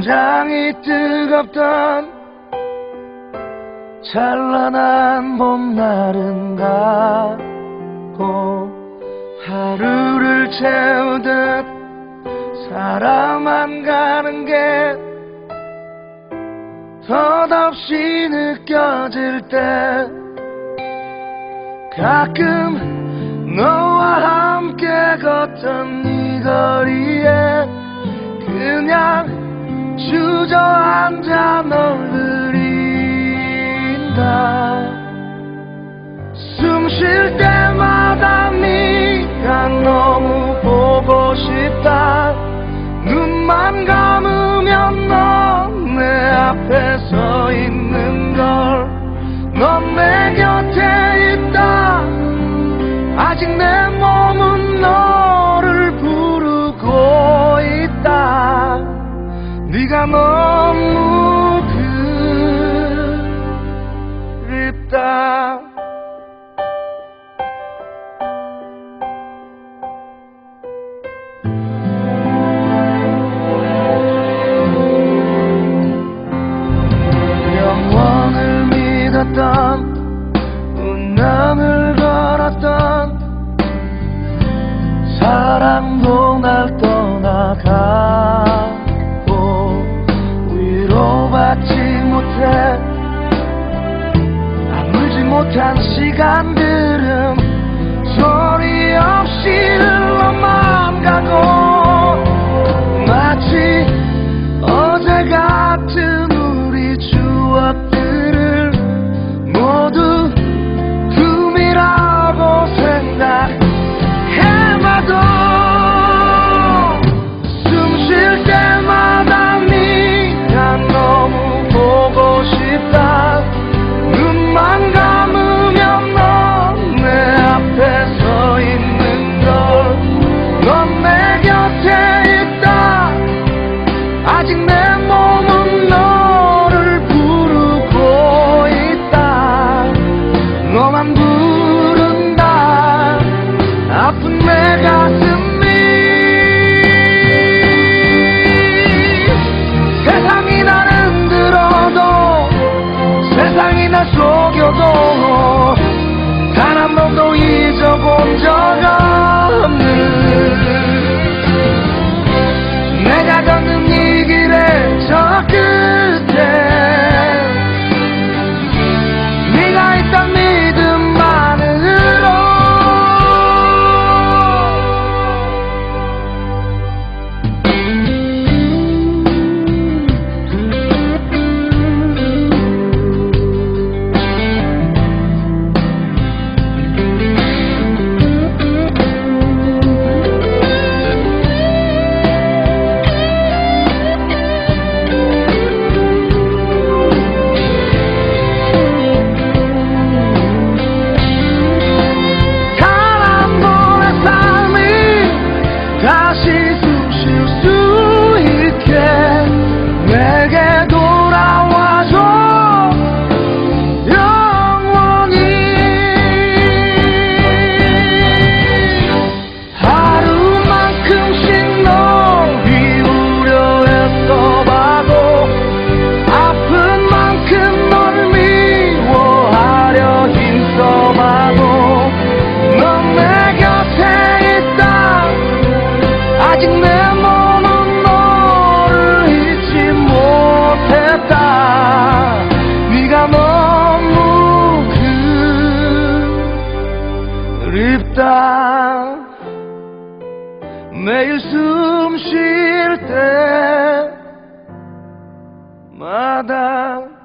굉장히 뜨겁던 찬란한 봄날은 가고 하루를 채우듯 사람만 가는 게 덧없이 느껴질 때 가끔 너와 함께 걷던 이 거리에 주저앉아 널 그린다. 숨쉴때 깨닫지 못해. 아물지 못한 시간들. 아픈 매 Değilsin şiirte Madem